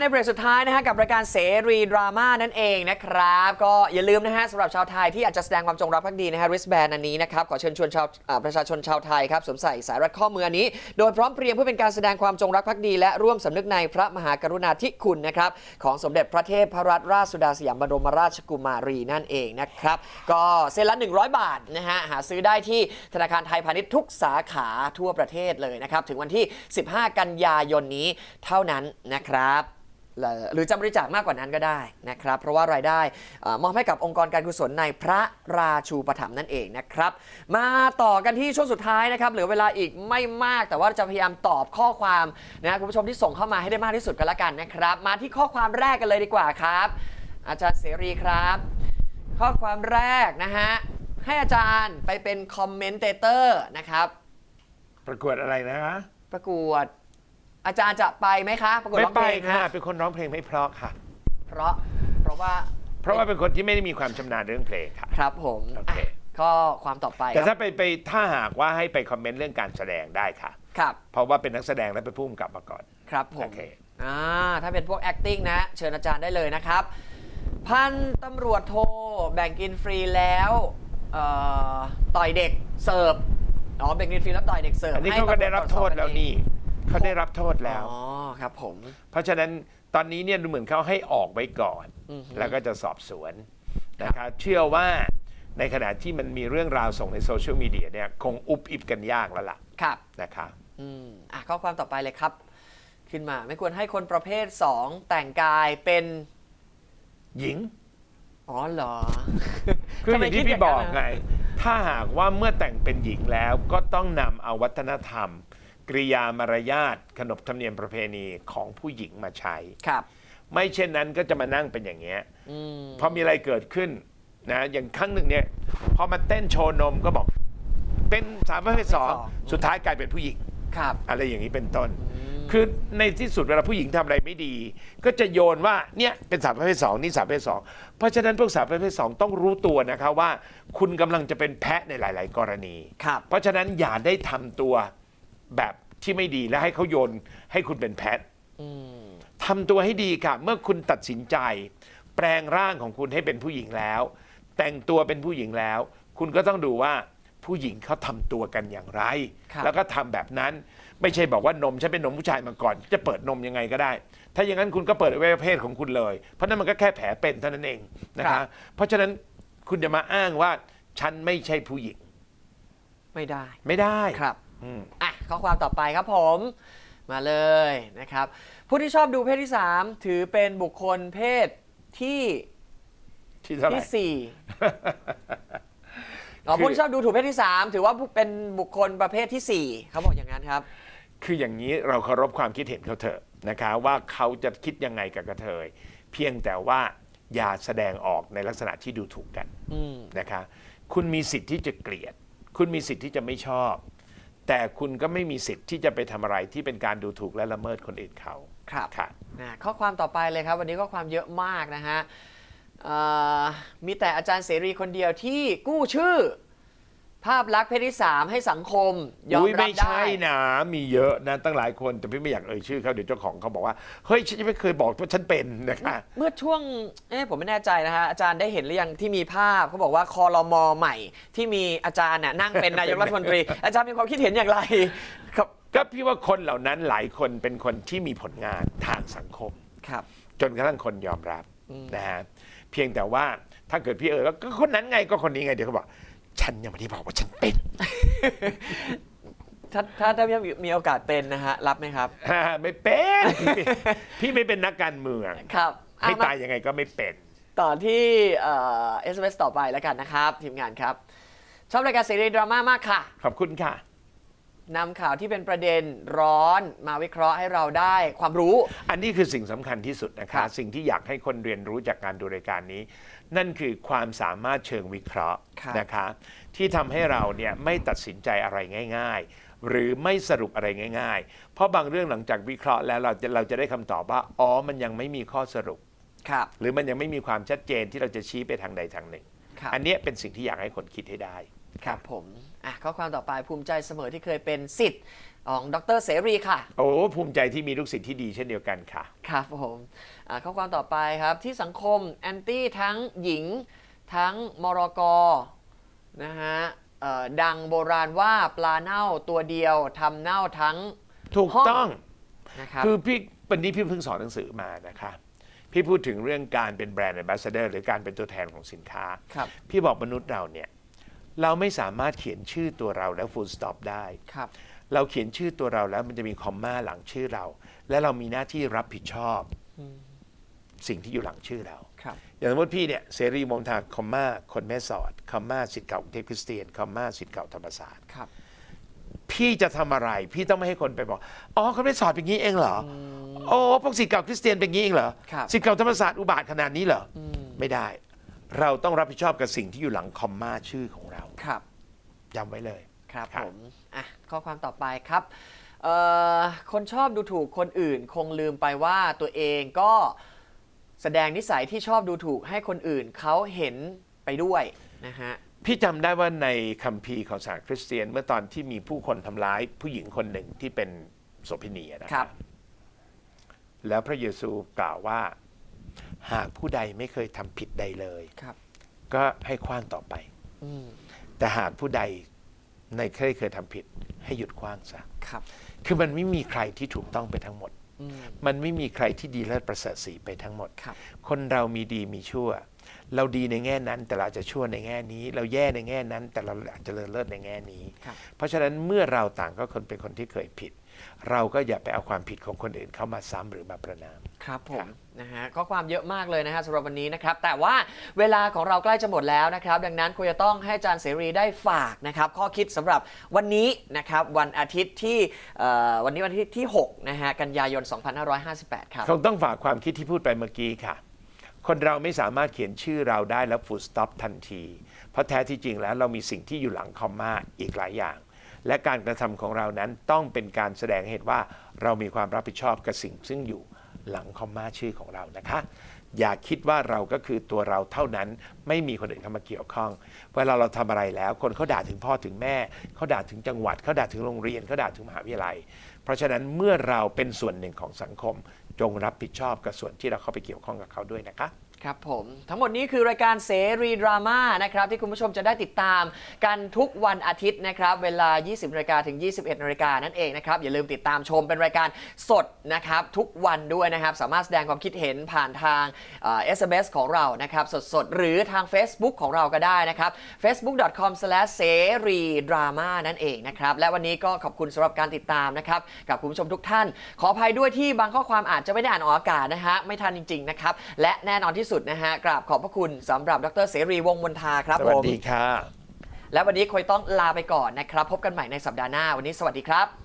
ในเบรกสุดท้ายนะฮะกับรายการเสรีดราม่านั่นเองนะครับ ก็อย่าลืมนะฮะสำหรับชาวไทยที่อาจจะแสดงความจงรักภักดีนะฮะ wristband อันนี้นะครับ ขอเชิญชวนชาวประชาชนชาวไทยครับสวมใส่สายรัดข้อมืออันนี้ โดยพร้อมเพรียงเพื่อเป็นการแสดงความจงรักภักดี และร่วมสำนึกในพระมหากรุณาธิคุณนะครับ ของสมเด็จพระเทพรัตนราชสุดาสยามบรมราชกุมารีนั่นเองนะครับ ก็เส้นละ 100 บาทนะฮะหาซื้อได้ที่ธนาคารไทยพาณิชย์ทุกสาขาทั่วประเทศเลยนะครับถึงวันที่ 15 กันยายนนี้เท่านั้นนะครับ หรือหรือจะบริจาคมากกว่านั้นก็ได้นะครับ เพราะว่ารายได้เอ่อมอบให้กับองค์กรการกุศลในพระราชูปถัมภ์นั่นเองนะครับ มาต่อกันที่ช่วงสุดท้ายนะครับเหลือเวลาอีกไม่มาก แต่ว่าจะพยายามตอบข้อความนะคุณผู้ชมที่ส่งเข้ามาให้ได้มากที่สุดกันละกันนะครับ มาที่ข้อความแรกกันเลยดีกว่าครับ อาจารย์เสรีครับ ข้อความแรกนะฮะให้อาจารย์ไปเป็นคอมเมนเตเตอร์นะครับ ประกวดอะไรนะคะประกวด อาจารย์จะไปไหมคะประกวดไม่ร้องไปเพลงค่ะฮะเป็นคนร้องเพลงไม่เพราะค่ะ เพราะเพราะว่าเพราะว่าเป็นคนที่ไม่ได้มีความชำนาญเรื่องเพลงค่ะ ครับผมโอเคอะก็ความต่อไปแต่คถ้ารับไปไปถ้าหากว่าให้ไปคอมเมนต์เรื่องการแสดงได้ค่ะ ครับเพราะว่าเป็นนักแสดงและเป็นผู้กำกับมาก่อน ครับผมโอเค อ่าถ้าเป็นพวก acting นะ เชิญอาจารย์ได้เลยนะครับ พันตำรวจโทแบ่งกินฟรีแล้วเอ่อต่อยเด็กเสิร์ฟอ๋อแบ่งกินฟรีแล้วต่อยเด็กเสิร์ฟอันนี้ให้เขาก็ได้รับโทษตำวจแล้วตรจสอบกัเองนี่ เขาได้รับโทษแล้ว อ๋อครับผม เพราะฉะนั้นตอนนี้เนี่ยดูเหมือนเขาให้ออกไว้ก่อน อือฮึ แล้วก็จะสอบสวนนะครับเชื่อว่าในขณะที่มันมีเรื่องราวส่งในโซเชียลมีเดียเนี่ยคงอุบอิบกันยากแล้วล่ะครับ นะครับ อืมอะข้อความต่อไปเลยครับ ขึ้นมาไม่ควรให้คนประเภท 2 แต่งกายเป็นหญิง อ๋อเหรอ คืออทำไมย่างคิที่ดพี่ย่าบอกนั้นไงนะถ้าหากว่าเมื่อแต่งเป็นหญิงแล้วก็ต้องนำเอาวัฒนธรรม กริยามารยาทขนบธรรมเนียมประเพณีของผู้หญิงมาใช้ ครับ ไม่เช่นนั้นก็จะมานั่งเป็นอย่างเงี้ยอืมพอมีอะไรเกิดขึ้นนะอย่างครั้งหนึ่งเนี่ยพอมาเต้นโชว์นมก็บอก เป็นสามประเภทสองสุดท้ายกลายเป็นผู้หญิง ครับ อะไรอย่างนี้เป็นต้นอืมคือในที่สุดเวลาผู้หญิงทำอะไรไม่ดี ก็จะโยนว่าเนี่ยเป็นสาวประเภทสองนี่สาวประเภทสองเพราะฉะนั้นพวกสาวประเภทสองต้องรู้ตัวนะคะว่า คุณกำลังจะเป็นแพะในหลาย ๆ กรณี ครับ เพราะฉะนั้นอย่าได้ทำตัวแบบ ที่ไม่ดีและให้เขาโยนให้คุณเป็นแพะอืมทำตัวให้ดีค่ะ เมื่อคุณตัดสินใจ แปลงร่างของคุณให้เป็นผู้หญิงแล้ว แต่งตัวเป็นผู้หญิงแล้ว คุณก็ต้องดูว่าผู้หญิงเขาทำตัวกันอย่างไรครับแล้วก็ทำแบบนั้น ไม่ใช่บอกว่านมฉันเป็นนมผู้ชายมาก่อน จะเปิดนมยังไงก็ได้ ถ้าอย่างนั้นคุณก็เปิดอวัยวะเพศของคุณเลย เพราะนั่นมันก็แค่แผลเป็นเท่านั้นเองนะคะเพราะฉะนั้นคุณจะมาอ้างว่าฉันไม่ใช่ผู้หญิง ไม่ได้ ไม่ได้ครับ อืมอะ ข้อความต่อไปครับผมมาเลยนะครับ ผู้ที่ชอบดูเพศที่ 3 ถือเป็นบุคคลเพศที่ที่เท่าไหร่ที่สี่อ๋อคือผู้ที่ชอบดูถูกเพศที่ 3 ถือว่าเป็นบุคคลประเภทที่สี่เขาบอกอย่างนั้นครับ คืออย่างนี้เราเคารพความคิดเห็นเขาเถอะนะคะ ว่าเขาจะคิดยังไงกับกระเทย เพียงแต่ว่าอย่าแสดงออกในลักษณะที่ดูถูกกันอืม นะคะ คุณมีสิทธิ์ที่จะเกลียด คุณมีสิทธิ์ที่จะไม่ชอบ แต่คุณก็ไม่มีสิทธิ์ที่จะไปทำอะไรที่เป็นการดูถูกและละเมิดคนอื่นเขาครับค่ะ นะข้อความต่อไปเลยครับ วันนี้ข้อความเยอะมากนะฮะเอ่อมีแต่อาจารย์เสรีคนเดียวที่กู้ชื่อ ภาพลักษณ์เพศที่3ให้สังคม ยอมอุ้ยรับไม่ได้ ใช่นะ มีเยอะนะตั้งหลายคนแต่พี่ไม่อยากเอ่ยชื่อเขาเดี๋ยวเจ้าของเขาบอกว่า เฮ้ยฉันยังไม่เคยบอกว่าฉันเป็นนะคะเมื่อช่วงเอ๊ะผมไม่แน่ใจนะฮะอาจารย์ได้เห็นหรือยังที่มีภาพเขาบอกว่าคอรมอใหม่ ที่มีอาจารย์น่ะนั่งเป็นนายกรัฐมนตรี อาจารย์มีความคิดเห็นอย่างไรครับก็พี่ว่าคนเหล่านั้นหลายคนเป็นคนที่มีผลงานทางสังคม ครับ จนกระทั่งคนยอมรับอืมนะฮะเพียงแต่ว่าถ้าเกิดพี่เออก็คนนั้นไงก็คนนี้ไงเดี๋ยวเขาบอก ฉันยังไม่ได้บอกว่าฉันเป็น ถ้าถ้าถ้ามีมีโอกาสเป็นนะฮะ รับไหมครับ ไม่เป็นพี่ไม่เป็นนักการเมืองครับอะให้มา ตายยังไงก็ไม่เป็น ต่อที่เอ่อ SMS ต่อไปแล้วกันนะครับ ทีมงานครับ ชอบรายการซีรีส์ดราม่ามากค่ะ ขอบคุณค่ะ นำข่าวที่เป็นประเด็นร้อนมาวิเคราะห์ให้เราได้ความรู้ อันนี้คือสิ่งสำคัญที่สุดนะครัคะบสิ่งที่อยากให้คนเรียนรู้จากการดูรายการนี้ นั่นคือความสามารถเชิงวิเคราะห์ครับนะคะ ที่ทำให้เราเนี่ยไม่ตัดสินใจอะไรง่าย ๆ หรือไม่สรุปอะไรง่าย ๆ เพราะบางเรื่องหลังจากวิเคราะห์แล้วเราจะเราจะได้คำตอบว่า อ๋อ มันยังไม่มีข้อสรุป ครับ หรือมันยังไม่มีความชัดเจนที่เราจะชี้ไปทางใดทางหนึ่ง ครับ อันเนี้ยเป็นสิ่งที่อยากให้คนคิดให้ได้ ครับผม อะข้อความต่อไปภูมิใจเสมอที่เคยเป็นสิทธิ์ของดรเสรีค่ะ โอ้ภูมิใจที่มีลูกศิษย์ที่ดีเช่นเดียวกันค่ะ ครับผมอะข้อความต่อไปครับที่สังคมแอนตี้ทั้งหญิงทั้งมรกนะฮะเอ่อดังโบราณว่าปลาเน่าตัวเดียวทำเน่าทั้ง ถูกห้อง ต้อง นะครับ คือพี่วันนี้พี่เพิ่งสอนหนังสือมานะคะ พี่พูดถึงเรื่องการเป็นแบรนด์ a m b a s s a d o r หรือการเป็นตัวแทนของสินค้า ครับ พี่บอกมนุษย์เราเนี่ย เราไม่สามารถเขียนชื่อตัวเราแล้ว full stop ได้ครับ เราเขียนชื่อตัวเราแล้วมันจะมีคอมมาหลังชื่อเรา และเรามีหน้าที่รับผิดชอบสิ่งที่อยู่หลังชื่อเรา ครับ อย่างสมมติพี่เนี่ยเสรีมงทาคอมมาคนแม่สอดคอมมาสิทธิ์เก่ากรุงเทพคริสเตียนคอมมาสิทธิ์เก่าธรรมศาสตร์ ครับ พี่จะทำอะไร พี่ต้องไม่ให้คนไปบอก อ๋อคนไม่สอนเป็นงี้เองเหรออโอ้พวกศิษย์เก่าคริสเตียนเป็นงี้เองเหรอครับ ศิษย์เก่าธรรมศาสตร์อุบาทขนาดนี้เหรออมไม่ได้ เราต้องรับผิดชอบกับสิ่งที่อยู่หลังคอมมาชื่อของเราครับจำไว้เลย ครับครับ ผมอะข้อความต่อไปครับเอ่อคนชอบดูถูกคนอื่น คงลืมไปว่าตัวเองก็แสดงนิสัยที่ชอบดูถูกให้คนอื่นเขาเห็นไปด้วยนะฮะ พี่จำได้ว่าในคัมภีร์ของศาสนาคริสเตียน เมื่อตอนที่มีผู้คนทำร้ายผู้หญิงคนหนึ่งที่เป็นโสเภณีอะนะครับ แล้วพระเยซูกล่าวว่า หากผู้ใดไม่เคยทำผิดใดเลย ครับ ก็ให้คว้างต่อไป อืมแต่หากผู้ใดในเคยเคยทำผิด ให้หยุดคว้างซะครับคือมันไม่มีใครที่ถูกต้องไปทั้งหมด อืมมันไม่มีใครที่ดีเลิศประเสริฐสีไปทั้งหมด ครับ คนเรามีดีมีชั่ว เราดีในแง่นั้น แต่เราอาจจะชั่วในแง่นี้ เราแย่ในแง่นั้น แต่เราอาจจะเลิศเลิศในแง่นี้ ครับ เพราะฉะนั้นเมื่อเราต่างก็คนเป็นคนที่เคยผิด เราก็อย่าไปเอาความผิดของคนอื่นเข้ามาซ้ำหรือมาประนาม ครับผครัมบนะฮะข้อความเยอะมากเลยนะฮะสำหรับวันนี้นะครับ แต่ว่าเวลาของเราใกล้จะหมดแล้วนะครับ ดังนั้นควรจะต้องให้อาจารย์เสรีได้ฝากนะครับ ข้อคิดสำหรับวันนี้นะครับ วันอาทิตย์ที่เอ่อวันนี้วันอาทิตย์ที่6นะฮะกันยายน 2558 ครับ คงต้องฝากความคิดที่พูดไปเมื่อกี้ค่ะ คนเราไม่สามารถเขียนชื่อเราได้แล้ว full stop ทันที เพราะแท้ที่จริงแล้วเรามีสิ่งที่อยู่หลังคอมมาอีกหลายอย่าง และการกระทำของเรานั้นต้องเป็นการแสดงให้เห็นว่าเรามีความรับผิดชอบกับสิ่งซึ่งอยู่หลังคอมมาชื่อของเรานะคะ อย่าคิดว่าเราก็คือตัวเราเท่านั้นไม่มีคนอื่นเข้ามาเกี่ยวข้อง เวลาเราทำอะไรแล้ว คนเขาด่าถึงพ่อถึงแม่เขาด่าถึงจังหวัดเขาด่าถึงโรงเรียนเขาด่าถึงมหาวิทยาลัย เพราะฉะนั้นเมื่อเราเป็นส่วนหนึ่งของสังคม จงรับผิดชอบกับส่วนที่เราเข้าไปเกี่ยวข้องกับเขาด้วยนะคะ ครับผมทั้งหมดนี้คือรายการเสรีดราม่านะครับที่คุณผู้ชมจะได้ติดตามกันทุกวันอาทิตย์นะครับ เวลา 20นาฬิกาถึง 21นาฬิกานั่นเองนะครับ อย่าลืมติดตามชมเป็นรายการสดนะครับ ทุกวันด้วยนะครับ สามารถแสดงความคิดเห็นผ่านทางเอ่อ SMS ของเรานะครับ สดๆ หรือทาง Facebook ของเราก็ได้นะครับ facebook.com s e r i drama นั่นเองนะครับ และวันนี้ก็ขอบคุณสำหรับการติดตามนะครับ กับคุณผู้ชมทุกท่าน ขออภัยด้วยที่บางข้อความอาจจะจะไม่ได้อ่านออกอากาศนะฮะไม่ทันจริง ๆ นะครับ และแน่นอนที่สุดนะฮะกราบขอบพระคุณสำหรับดรเสรีวงศ์มนทาครับสผวัสมดีค่ะ และวันนี้คอยต้องลาไปก่อนนะครับ พบกันใหม่ในสัปดาห์หน้าวันนี้สวัสดีครับ